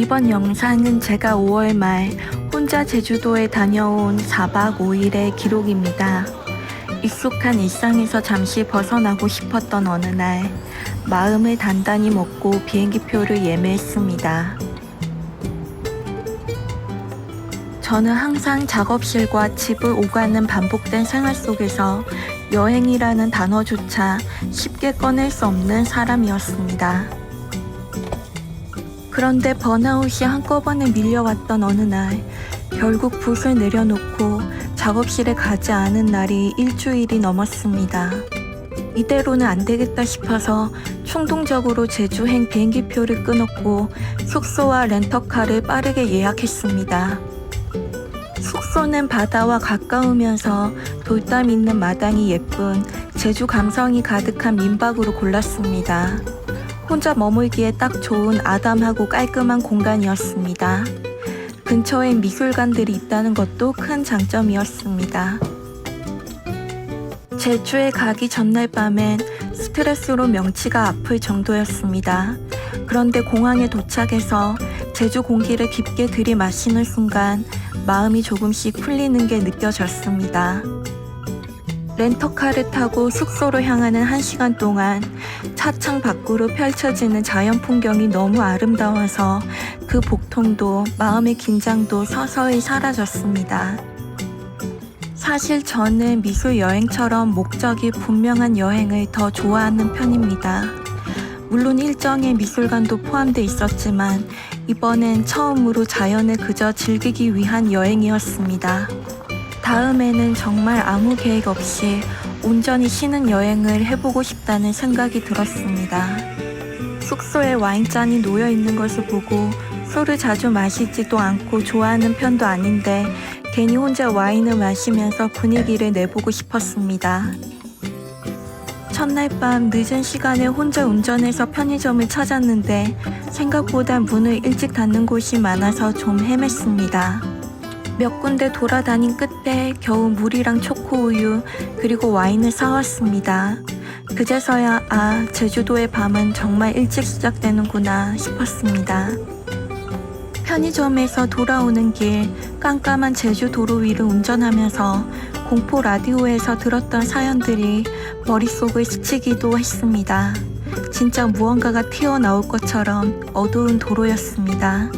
이번 영상은 제가 5월 말 혼자 제주도에 다녀온 4박 5일의 기록입니다. 익숙한 일상에서 잠시 벗어나고 싶었던 어느 날, 마음을 단단히 먹고 비행기표를 예매했습니다. 저는 항상 작업실과 집을 오가는 반복된 생활 속에서 여행이라는 단어조차 쉽게 꺼낼 수 없는 사람이었습니다. 그런데 번아웃이 한꺼번에 밀려왔던 어느 날, 결국 붓을 내려놓고 작업실에 가지 않은 날이 일주일이 넘었습니다. 이대로는 안 되겠다 싶어서 충동적으로 제주행 비행기표를 끊었고 숙소와 렌터카를 빠르게 예약했습니다. 숙소는 바다와 가까우면서 돌담 있는 마당이 예쁜 제주 감성이 가득한 민박으로 골랐습니다. 혼자 머물기에 딱 좋은 아담하고 깔끔한 공간이었습니다. 근처에 미술관들이 있다는 것도 큰 장점이었습니다. 제주에 가기 전날 밤엔 스트레스로 명치가 아플 정도였습니다. 그런데 공항에 도착해서 제주 공기를 깊게 들이마시는 순간 마음이 조금씩 풀리는 게 느껴졌습니다. 렌터카를 타고 숙소로 향하는 한 시간 동안 차창 밖으로 펼쳐지는 자연 풍경이 너무 아름다워서 그 복통도 마음의 긴장도 서서히 사라졌습니다. 사실 저는 미술 여행처럼 목적이 분명한 여행을 더 좋아하는 편입니다. 물론 일정에 미술관도 포함돼 있었지만 이번엔 처음으로 자연을 그저 즐기기 위한 여행이었습니다. 다음에는 정말 아무 계획 없이 온전히 쉬는 여행을 해보고 싶다는 생각이 들었습니다. 숙소에 와인잔이 놓여 있는 것을 보고 술을 자주 마시지도 않고 좋아하는 편도 아닌데 괜히 혼자 와인을 마시면서 분위기를 내보고 싶었습니다. 첫날 밤 늦은 시간에 혼자 운전해서 편의점을 찾았는데 생각보다 문을 일찍 닫는 곳이 많아서 좀 헤맸습니다. 몇 군데 돌아다닌 끝에 겨우 물이랑 초코우유 그리고 와인을 사왔습니다. 그제서야 아 제주도의 밤은 정말 일찍 시작되는구나 싶었습니다. 편의점에서 돌아오는 길 깜깜한 제주 도로 위를 운전하면서 공포 라디오에서 들었던 사연들이 머릿속을 스치기도 했습니다. 진짜 무언가가 튀어나올 것처럼 어두운 도로였습니다.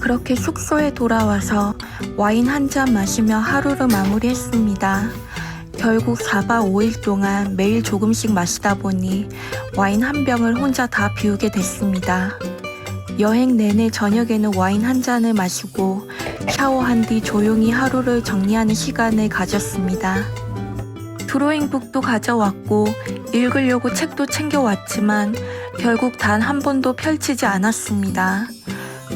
그렇게 숙소에 돌아와서 와인 한 잔 마시며 하루를 마무리했습니다. 결국 4박 5일 동안 매일 조금씩 마시다 보니 와인 한 병을 혼자 다 비우게 됐습니다. 여행 내내 저녁에는 와인 한 잔을 마시고 샤워한 뒤 조용히 하루를 정리하는 시간을 가졌습니다. 드로잉북도 가져왔고 읽으려고 책도 챙겨왔지만 결국 단 한 번도 펼치지 않았습니다.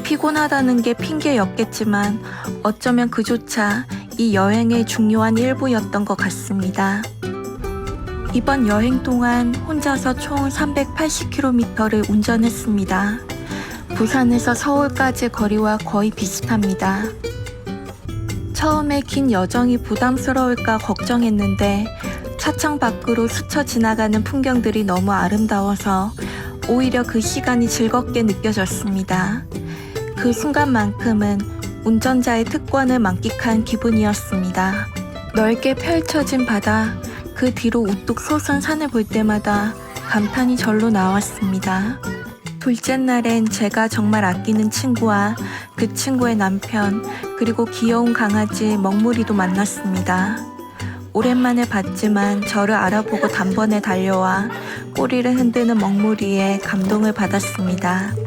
피곤하다는 게 핑계였겠지만 어쩌면 그조차 이 여행의 중요한 일부였던 것 같습니다. 이번 여행 동안 혼자서 총 380km를 운전했습니다. 부산에서 서울까지 거리와 거의 비슷합니다. 처음에 긴 여정이 부담스러울까 걱정했는데 차창 밖으로 스쳐 지나가는 풍경들이 너무 아름다워서 오히려 그 시간이 즐겁게 느껴졌습니다. 그 순간만큼은 운전자의 특권을 만끽한 기분이었습니다. 넓게 펼쳐진 바다, 그 뒤로 우뚝 솟은 산을 볼 때마다 감탄이 절로 나왔습니다. 둘째 날엔 제가 정말 아끼는 친구와 그 친구의 남편, 그리고 귀여운 강아지 먹무리도 만났습니다. 오랜만에 봤지만 저를 알아보고 단번에 달려와 꼬리를 흔드는 먹무리에 감동을 받았습니다.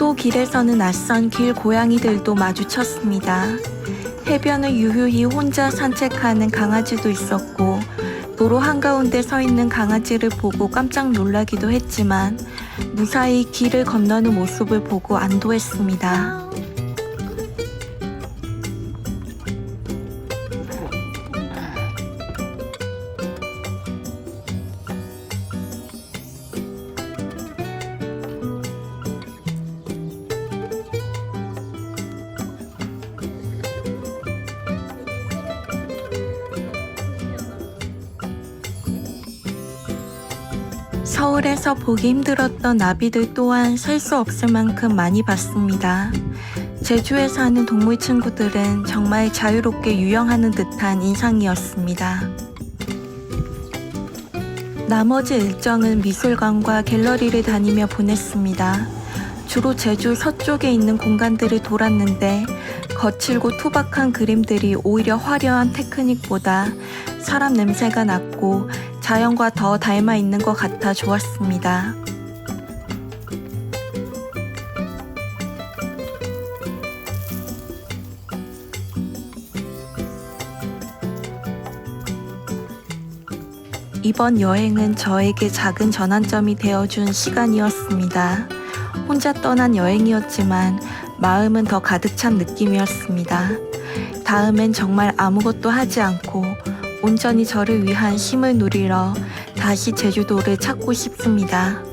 또 길에서는 낯선 길 고양이들도 마주쳤습니다. 해변을 유유히 혼자 산책하는 강아지도 있었고 도로 한가운데 서 있는 강아지를 보고 깜짝 놀라기도 했지만 무사히 길을 건너는 모습을 보고 안도했습니다. 서울에서 보기 힘들었던 나비들 또한 셀 수 없을 만큼 많이 봤습니다. 제주에 사는 동물 친구들은 정말 자유롭게 유영하는 듯한 인상이었습니다. 나머지 일정은 미술관과 갤러리를 다니며 보냈습니다. 주로 제주 서쪽에 있는 공간들을 돌았는데 거칠고 투박한 그림들이 오히려 화려한 테크닉보다 사람 냄새가 났고 자연과 더 닮아 있는 것 같아 좋았습니다. 이번 여행은 저에게 작은 전환점이 되어준 시간이었습니다. 혼자 떠난 여행이었지만 마음은 더 가득 찬 느낌이었습니다. 다음엔 정말 아무것도 하지 않고 온전히 저를 위한 힘을 누리러 다시 제주도를 찾고 싶습니다.